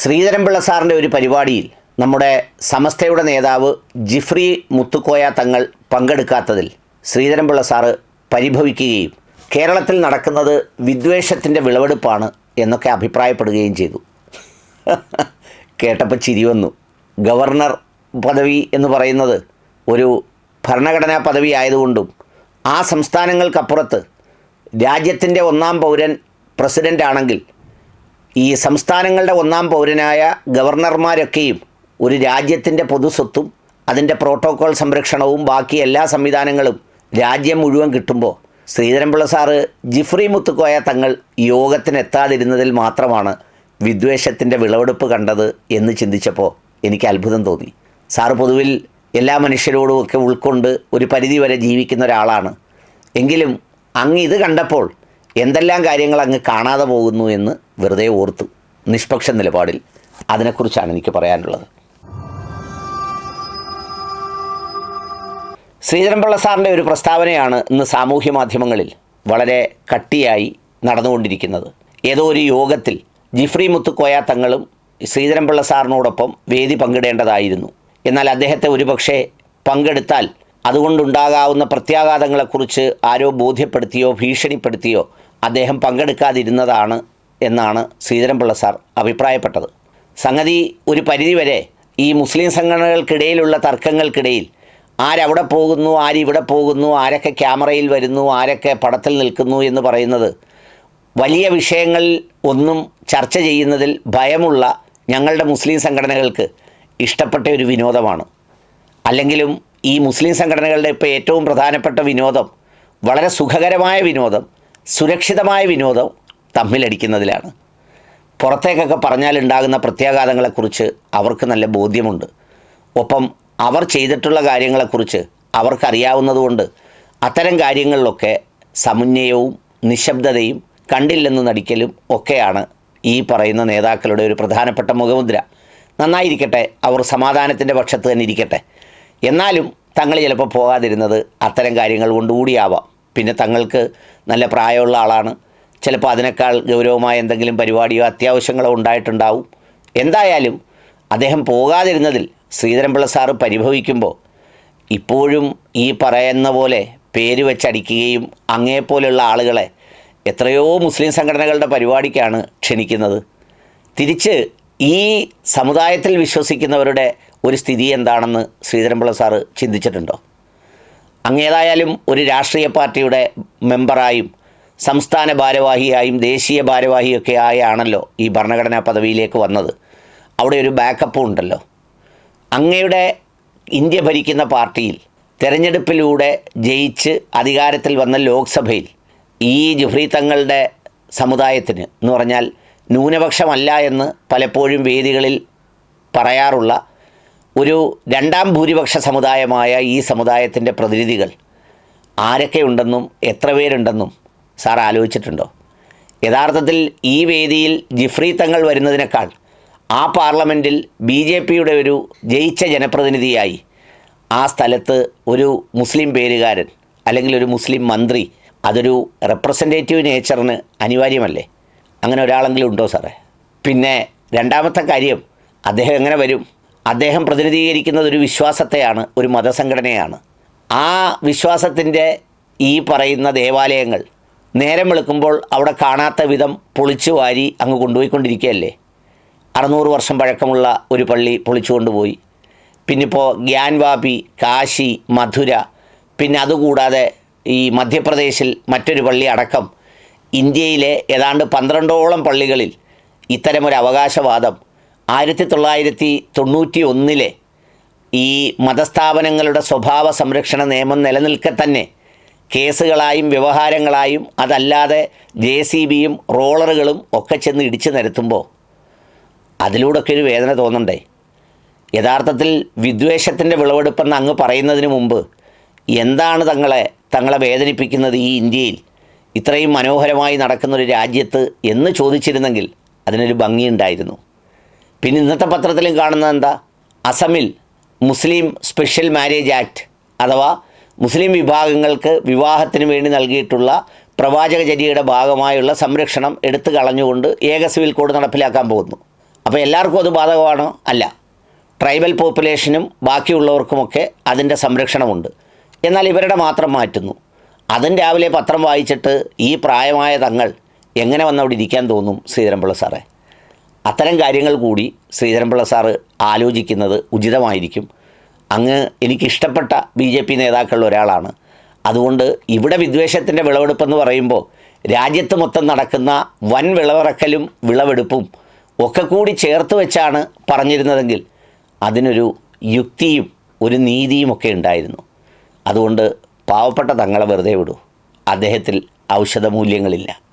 ശ്രീധരൻപിള്ള സാറിന്റെ ഒരു പരിപാടിയിൽ നമ്മുടെ സമസ്തയുടെ നേതാവ് ജിഫ്രി മുത്തുക്കോയ തങ്ങൾ പങ്കെടുക്കാത്തതിൽ ശ്രീധരൻപിള്ള സാറ് പരിഭവിക്കുകയും കേരളത്തിൽ നടക്കുന്നത് വിദ്വേഷത്തിന്റെ വിളവെടുപ്പാണ് എന്നൊക്കെ അഭിപ്രായപ്പെടുകയും ചെയ്തു. കേട്ടപ്പോൾ ചിരി വന്നു. ഗവർണർ പദവി എന്ന് പറയുന്നത് ഒരു ഭരണഘടനാ പദവി ആയതുകൊണ്ടും ആ സംസ്ഥാനങ്ങൾക്കപ്പുറത്ത് രാജ്യത്തിന്റെ ഒന്നാം പൗരൻ പ്രസിഡന്റ് ആണെങ്കിൽ ഈ സംസ്ഥാനങ്ങളുടെ ഒന്നാം പൗരനായ ഗവർണർമാരൊക്കെയും ഒരു രാജ്യത്തിന്റെ പൊതുസ്വത്തും അതിന്റെ പ്രോട്ടോകോൾ സംരക്ഷണവും ബാക്കി എല്ലാ സംവിധാനങ്ങളും രാജ്യം മുഴുവൻ കിട്ടുമ്പോൾ ശ്രീധരൻപിള്ള സാറ് ജിഫ്രി മുത്തുക്കോയ തങ്ങൾ യോഗത്തിനെത്താതിരുന്നതിൽ മാത്രമാണ് വിദ്വേഷത്തിന്റെ വിളവെടുപ്പ് കണ്ടത് എന്ന് ചിന്തിച്ചപ്പോൾ എനിക്ക് അത്ഭുതം തോന്നി. സാറ് പൊതുവിൽ എല്ലാ മനുഷ്യരോടും ഒക്കെ ഉൾക്കൊണ്ട് ഒരു പരിധി വരെ ജീവിക്കുന്ന ഒരാളാണ്. എങ്കിലും അങ്ങ് ഇത് കണ്ടപ്പോൾ എന്തെല്ലാം കാര്യങ്ങൾ അങ്ങ് കാണാതെ പോകുന്നു എന്ന് വെറുതെ ഓർത്തു നിഷ്പക്ഷ നിലപാടിൽ അതിനെക്കുറിച്ചാണ് എനിക്ക് പറയാനുള്ളത്. ശ്രീധരൻപിള്ള സാറിന്റെ ഒരു പ്രസ്താവനയാണ് ഇന്ന് സാമൂഹ്യ മാധ്യമങ്ങളിൽ വളരെ കട്ടിയായി നടന്നുകൊണ്ടിരിക്കുന്നത്. ഏതോ ഒരു യോഗത്തിൽ ജിഫ്രി മുത്തുക്കോയ തങ്ങളും ശ്രീധരൻപിള്ള സാറിനോടൊപ്പം വേദി പങ്കിടേണ്ടതായിരുന്നു. എന്നാൽ അദ്ദേഹത്തെ ഒരുപക്ഷെ പങ്കെടുത്താൽ അതുകൊണ്ടുണ്ടാകാവുന്ന പ്രത്യാഘാതങ്ങളെക്കുറിച്ച് ആരോ ബോധ്യപ്പെടുത്തിയോ ഭീഷണിപ്പെടുത്തിയോ അദ്ദേഹം പങ്കെടുക്കാതിരുന്നതാണ് എന്നാണ് ശ്രീധരൻപിള്ള സാർ അഭിപ്രായപ്പെട്ടത്. സംഗതി ഒരു പരിധിവരെ ഈ മുസ്ലിം സംഘടനകൾക്കിടയിലുള്ള തർക്കങ്ങൾക്കിടയിൽ ആരവിടെ പോകുന്നു ആരിവിടെ പോകുന്നു ആരൊക്കെ ക്യാമറയിൽ വരുന്നു ആരൊക്കെ പടത്തിൽ നിൽക്കുന്നു എന്ന് പറയുന്നത് വലിയ വിഷയങ്ങളിൽ ഒന്നും ചർച്ച ചെയ്യുന്നതിൽ ഭയമുള്ള ഞങ്ങളുടെ മുസ്ലിം സംഘടനകൾക്ക് ഇഷ്ടപ്പെട്ട ഒരു വിനോദമാണ്. അല്ലെങ്കിലും ഈ മുസ്ലിം സംഘടനകളുടെ ഇപ്പോൾ ഏറ്റവും പ്രധാനപ്പെട്ട വിനോദം വളരെ സുഖകരമായ വിനോദം സുരക്ഷിതമായ വിനോദം തമ്മിലടിക്കുന്നതിലാണ്. പുറത്തേക്കൊക്കെ പറഞ്ഞാൽ ഉണ്ടാകുന്ന പ്രത്യാഘാതങ്ങളെക്കുറിച്ച് അവർക്ക് നല്ല ബോധ്യമുണ്ട്. ഒപ്പം അവർ ചെയ്തിട്ടുള്ള കാര്യങ്ങളെക്കുറിച്ച് അവർക്കറിയാവുന്നതുകൊണ്ട് അത്തരം കാര്യങ്ങളിലൊക്കെ സമുന്നയവും നിശബ്ദതയും കണ്ടില്ലെന്ന് നടിക്കലും ഒക്കെയാണ് ഈ പറയുന്ന നേതാക്കളുടെ ഒരു പ്രധാനപ്പെട്ട മുഖമുദ്ര. നന്നായിരിക്കട്ടെ അവർ സമാധാനത്തിന്റെ പക്ഷത്ത് തന്നെ ഇരിക്കട്ടെ. എന്നാലും തങ്ങൾ ചിലപ്പോൾ പോകാതിരുന്നത് അത്തരം കാര്യങ്ങൾ കൊണ്ടുകൂടിയാവാം. പിന്നെ തങ്ങൾക്ക് നല്ല പ്രായമുള്ള ആളാണ്. ചിലപ്പോൾ അതിനേക്കാൾ ഗൗരവമായ എന്തെങ്കിലും പരിപാടിയോ അത്യാവശ്യങ്ങളോ ഉണ്ടായിട്ടുണ്ടാവും. എന്തായാലും അദ്ദേഹം പോകാതിരുന്നതിൽ ശ്രീധരൻപിള്ള സാറ് പരിഭവിക്കുമ്പോൾ ഇപ്പോഴും ഈ പറയുന്ന പോലെ പേര് വെച്ചടിക്കുകയും അങ്ങേപ്പോലെയുള്ള ആളുകളെ എത്രയോ മുസ്ലിം സംഘടനകളുടെ പരിപാടിക്കാണ് ക്ഷണിക്കുന്നത്. തിരിച്ച് ഈ സമുദായത്തിൽ വിശ്വസിക്കുന്നവരുടെ ഒരു സ്ഥിതി എന്താണെന്ന് ശ്രീധരൻപിള്ള സാറ് ചിന്തിച്ചിട്ടുണ്ടോ? അങ്ങേതായാലും ഒരു രാഷ്ട്രീയ പാർട്ടിയുടെ മെമ്പറായും സംസ്ഥാന ഭാരവാഹിയായും ദേശീയ ഭാരവാഹിയൊക്കെ ആയാണല്ലോ ഈ ഭരണഘടനാ പദവിയിലേക്ക് വന്നത്. അവിടെ ഒരു ബാക്കപ്പും ഉണ്ടല്ലോ. അങ്ങയുടെ ഇന്ത്യ ഭരിക്കുന്ന പാർട്ടിയിൽ തെരഞ്ഞെടുപ്പിലൂടെ ജയിച്ച് അധികാരത്തിൽ വന്ന ലോക്സഭയിൽ ഈ ജുഹ്രി തങ്ങളുടെ സമുദായത്തിന് എന്ന് പറഞ്ഞാൽ ന്യൂനപക്ഷമല്ല എന്ന് പലപ്പോഴും വേദികളിൽ പറയാറുള്ള ഒരു രണ്ടാം ഭൂരിപക്ഷ സമുദായമായ ഈ സമുദായത്തിന്റെ പ്രതിനിധികൾ ആരൊക്കെ ഉണ്ടെന്നും എത്ര പേരുണ്ടെന്നും സാർ ആലോചിച്ചിട്ടുണ്ടോ? യഥാർത്ഥത്തിൽ ഈ വേദിയിൽ ജിഫ്രി തങ്ങൾ വരുന്നതിനേക്കാൾ ആ പാർലമെന്റിൽ ബി ജെ പിയുടെ ഒരു ജയിച്ച ജനപ്രതിനിധിയായി ആ സ്ഥലത്ത് ഒരു മുസ്ലിം പേരുകാരൻ അല്ലെങ്കിൽ ഒരു മുസ്ലിം മന്ത്രി അതൊരു റെപ്രസെന്റേറ്റീവ് നേച്ചറിന് അനിവാര്യമല്ലേ? അങ്ങനെ ഒരാളെങ്കിലും ഉണ്ടോ സാറേ? പിന്നെ രണ്ടാമത്തെ കാര്യം അദ്ദേഹം എങ്ങനെ വരും? അദ്ദേഹം പ്രതിനിധീകരിക്കുന്നത് ഒരു വിശ്വാസത്തെയാണ് ഒരു മതസംഘടനയാണ്. ആ വിശ്വാസത്തിന്റെ ഈ പറയുന്ന ദേവാലയങ്ങൾ നേരം വെളുക്കുമ്പോൾ അവിടെ കാണാത്ത വിധം പൊളിച്ചു വാരി അങ്ങ് കൊണ്ടുപോയിക്കൊണ്ടിരിക്കുകയല്ലേ? അറുന്നൂറ് വർഷം പഴക്കമുള്ള ഒരു പള്ളി പൊളിച്ചു കൊണ്ടുപോയി. പിന്നിപ്പോൾ ഗ്യാൻവാപി കാശി മധുര പിന്നെ അതുകൂടാതെ ഈ മധ്യപ്രദേശിൽ മറ്റൊരു പള്ളി അടക്കം ഇന്ത്യയിലെ ഏതാണ്ട് പന്ത്രണ്ടോളം പള്ളികളിൽ ഇത്തരമൊരു അവകാശവാദം ആയിരത്തി തൊള്ളായിരത്തി തൊണ്ണൂറ്റി ഒന്നിലെ ഈ മതസ്ഥാപനങ്ങളുടെ സ്വഭാവ സംരക്ഷണ നിയമം നിലനിൽക്കെ തന്നെ കേസുകളായും വ്യവഹാരങ്ങളായും അതല്ലാതെ ജെ സി ബിയും റോളറുകളും ഒക്കെ ചെന്ന് ഇടിച്ചു നിരത്തുമ്പോൾ അതിലൂടെയൊക്കെ ഒരു വേദന തോന്നണ്ടേ? യഥാർത്ഥത്തിൽ വിദ്വേഷത്തിന്റെ വിളവെടുപ്പെന്ന് അങ്ങ് പറയുന്നതിന് മുമ്പ് എന്താണ് തങ്ങളെ തങ്ങളെ വേദനിപ്പിക്കുന്നത് ഈ ഇന്ത്യയിൽ? ഇത്രയും മനോഹരമായി നടക്കുന്നൊരു രാജ്യത്ത് എന്ന് ചോദിച്ചിരുന്നെങ്കിൽ അതിനൊരു ഭംഗിയുണ്ടായിരുന്നു. പിന്നെ ഇന്നത്തെ പത്രത്തിലും കാണുന്നത് എന്താ? അസമിൽ മുസ്ലിം സ്പെഷ്യൽ മാരേജ് ആക്ട് അഥവാ മുസ്ലിം വിഭാഗങ്ങൾക്ക് വിവാഹത്തിന് വേണ്ടി നൽകിയിട്ടുള്ള പ്രവാചകചര്യയുടെ ഭാഗമായുള്ള സംരക്ഷണം എടുത്തു കളഞ്ഞുകൊണ്ട് ഏക സിവിൽ കോഡ് നടപ്പിലാക്കാൻ പോകുന്നു. അപ്പോൾ എല്ലാവർക്കും അത് ബാധകമാണോ? അല്ല. ട്രൈബൽ പോപ്പുലേഷനും ബാക്കിയുള്ളവർക്കുമൊക്കെ അതിന്റെ സംരക്ഷണമുണ്ട്. എന്നാൽ ഇവരുടെ മാത്രം മാറ്റുന്നു. അതും രാവിലെ പത്രം വായിച്ചിട്ട് ഈ പ്രായമായ തങ്ങൾ എങ്ങനെ വന്നവിടെ ഇരിക്കാൻ തോന്നും ശ്രീധരൻപിള്ള സാറേ? അത്തരം കാര്യങ്ങൾ കൂടി ശ്രീധരൻപിള്ള സാറ് ആലോചിക്കുന്നത് ഉചിതമായിരിക്കും. അങ്ങ് എനിക്കിഷ്ടപ്പെട്ട ബി ജെ പി നേതാക്കളിൽ ഒരാളാണ്. അതുകൊണ്ട് ഇവിടെ വിദ്വേഷത്തിന്റെ വിളവെടുപ്പെന്ന് പറയുമ്പോൾ രാജ്യത്ത് മൊത്തം നടക്കുന്ന വൻ വിളവിറക്കലും വിളവെടുപ്പും ഒക്കെ കൂടി ചേർത്ത് വെച്ചാണ് പറഞ്ഞിരുന്നതെങ്കിൽ അതിനൊരു യുക്തിയും ഒരു നീതിയും ഒക്കെ ഉണ്ടായിരുന്നു. അതുകൊണ്ട് പാവപ്പെട്ട തങ്ങളെ വെറുതെ വിടൂ. അദ്ദേഹത്തിൽ ഔഷധമൂല്യങ്ങളില്ല.